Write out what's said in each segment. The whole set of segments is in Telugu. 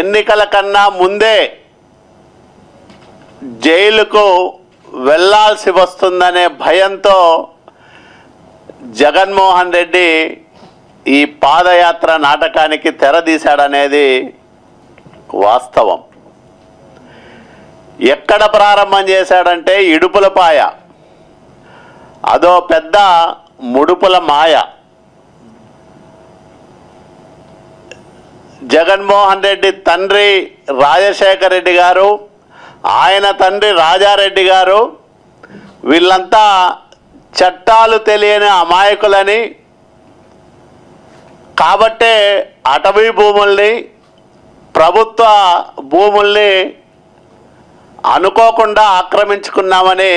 ఎన్నికల కన్నా ముందే జైలుకు వెళ్ళాల్సి వస్తుందనే భయంతో జగన్మోహన్ రెడ్డి ఈ పాదయాత్ర నాటకానికి తెరదీశాడనేది వాస్తవం. ఎక్కడ ప్రారంభం చేశాడంటే ఇడుపులపాయ. అదో పెద్ద ముడుపుల మాయ. జగన్మోహన్ రెడ్డి తండ్రి రాజశేఖర రెడ్డి గారు ఆయన తండ్రి రాజారెడ్డి గారు వీళ్ళంతా చట్టాలు తెలియని అమాయకులని కాబట్టే అటవీ భూముల్ని ప్రభుత్వ భూముల్ని అనుకోకుండా ఆక్రమించుకున్నామని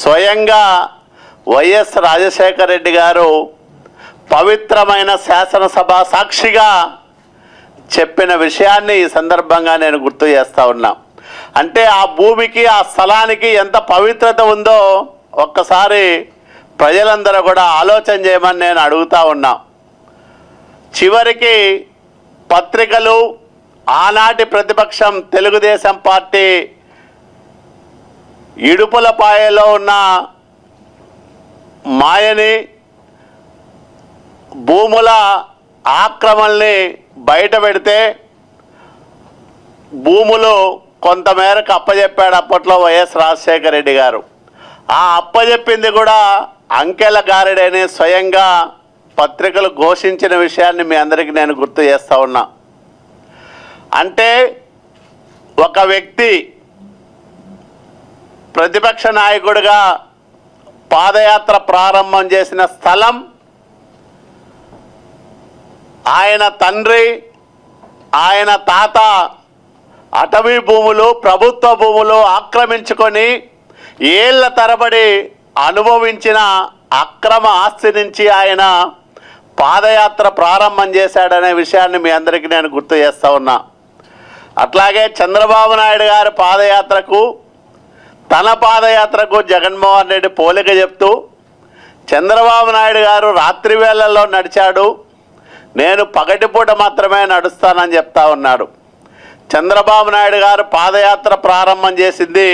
స్వయంగా వైఎస్ రాజశేఖర రెడ్డి గారు పవిత్రమైన శాసనసభ సాక్షిగా చెప్పిన విషయాన్ని ఈ సందర్భంగా నేను గుర్తు చేస్తా ఉన్నా. అంటే ఆ భూమికి ఆ స్థలానికి ఎంత పవిత్రత ఉందో ఒక్కసారి ప్రజలందరూ కూడా ఆలోచన చేయమని నేను అడుగుతా ఉన్నా. చివరికి పత్రికలు ఆనాటి ప్రతిపక్షం తెలుగుదేశం పార్టీ ఇడుపులపాయలో ఉన్న మాయని భూముల ఆక్రమణని బయట పెడితే భూములు కొంతమేరకు అప్పజెప్పాడు అప్పట్లో వైఎస్ రాజశేఖర రెడ్డి గారు. ఆ అప్పజెప్పింది కూడా అంకెల గారెడని స్వయంగా పత్రికలు ఘోషించిన విషయాన్ని మీ అందరికీ నేను గుర్తు చేస్తా ఉన్నా. అంటే ఒక వ్యక్తి ప్రతిపక్ష నాయకుడిగా పాదయాత్ర ప్రారంభం చేసిన స్థలం ఆయన తండ్రి ఆయన తాత అటవీ భూములు ప్రభుత్వ భూములు ఆక్రమించుకొని ఏళ్ళ తరబడి అనుభవించిన అక్రమ ఆస్తి నుంచి ఆయన పాదయాత్ర ప్రారంభం చేశాడనే విషయాన్ని మీ అందరికీ నేను గుర్తు చేస్తా ఉన్నా. అట్లాగే చంద్రబాబు నాయుడు గారి పాదయాత్రకు తన పాదయాత్రకు జగన్మోహన్ రెడ్డి పోలిక చెప్తూ చంద్రబాబు నాయుడు గారు రాత్రి వేళల్లో నడిచాడు. నేను పగటిపూట మాత్రమే నడుస్తానని చెప్తా ఉన్నాడు. చంద్రబాబు నాయుడు గారు పాదయాత్ర ప్రారంభం చేసింది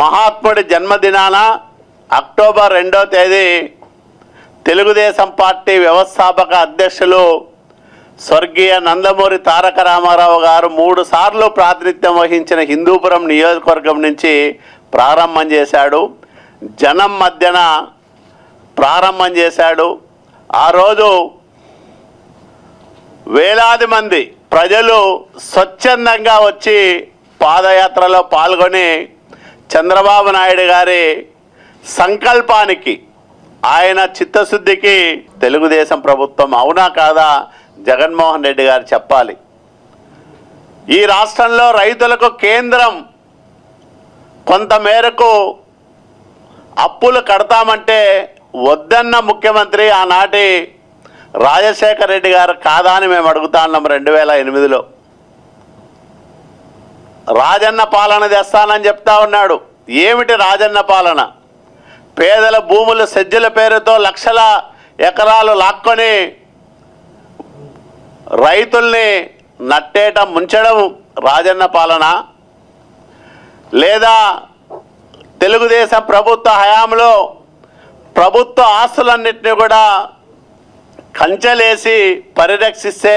మహాత్ముడి జన్మదినాన అక్టోబర్ రెండో తేదీ తెలుగుదేశం పార్టీ వ్యవస్థాపక అధ్యక్షులు స్వర్గీయ నందమూరి తారక రామారావు గారు మూడు సార్లు ప్రాతినిధ్యం వహించిన హిందూపురం నియోజకవర్గం నుంచి ప్రారంభం చేశాడు. జనం మధ్యన ప్రారంభం చేశాడు. ఆ రోజు వేలాది మంది ప్రజలు స్వచ్ఛందంగా వచ్చి పాదయాత్రలో పాల్గొని చంద్రబాబు నాయుడు గారి సంకల్పానికి ఆయన చిత్తశుద్ధికి తెలుగుదేశం ప్రభుత్వం అవునా కాదా జగన్మోహన్ రెడ్డి గారు చెప్పాలి. ఈ రాష్ట్రంలో రైతులకు కేంద్రం కొంత మేరకు అప్పులు కడతామంటే వద్దన్న ముఖ్యమంత్రి ఆనాటి రాజశేఖర రెడ్డి గారు కాదా అని మేము అడుగుతా ఉన్నాం రెండు వేల ఎనిమిదిలో. రాజన్న పాలన తెస్తానని చెప్తా ఉన్నాడు. ఏమిటి రాజన్న పాలన? పేదల భూములు సజ్జల పేరుతో లక్షల ఎకరాలు లాక్కొని రైతుల్ని నట్టేట ముంచడం రాజన్న పాలన లేదా తెలుగుదేశం ప్రభుత్వ హయాంలో ప్రభుత్వ ఆస్తులన్నింటినీ కూడా కంచెలేసి పరిరక్షిస్తే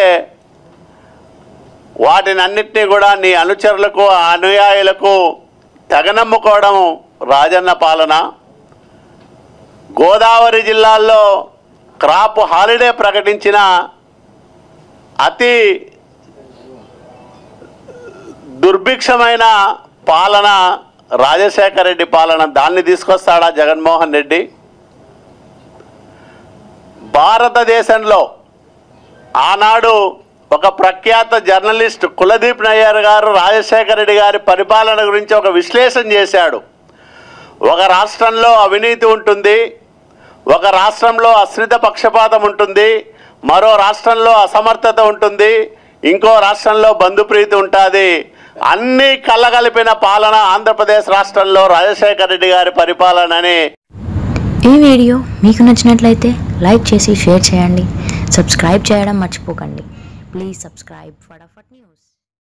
వాటిని అన్నింటినీ కూడా నీ అనుచరులకు అనుయాయులకు తెగనమ్ముకోవడం రాజన్న పాలన. గోదావరి జిల్లాల్లో క్రాప్ హాలిడే ప్రకటించిన అతి దుర్భిక్షమైన పాలన రాజశేఖర రెడ్డి పాలన. దాన్ని తీసుకొస్తాడా జగన్మోహన్ రెడ్డి? భారతదేశంలో ఆనాడు ఒక ప్రఖ్యాత జర్నలిస్ట్ కులదీప్ నయ్యర్ గారు రాజశేఖర రెడ్డి గారి పరిపాలన గురించి ఒక విశ్లేషణ చేశాడు. ఒక రాష్ట్రంలో అవినీతి ఉంటుంది ఒక రాష్ట్రంలో అశ్రిత పక్షపాతం ఉంటుంది మరో రాష్ట్రంలో అసమర్థత ఉంటుంది ఇంకో రాష్ట్రంలో బంధుప్రీతి ఉంటుంది. అన్నీ కళ్ళగలిపిన పాలన ఆంధ్రప్రదేశ్ రాష్ట్రంలో రాజశేఖర రెడ్డి గారి పరిపాలన అని ఈ వీడియో మీకు నచ్చినట్లయితే లైక్ చేసి షేర్ చేయండి. సబ్స్క్రైబ్ చేయడం మర్చిపోకండి. Please subscribe for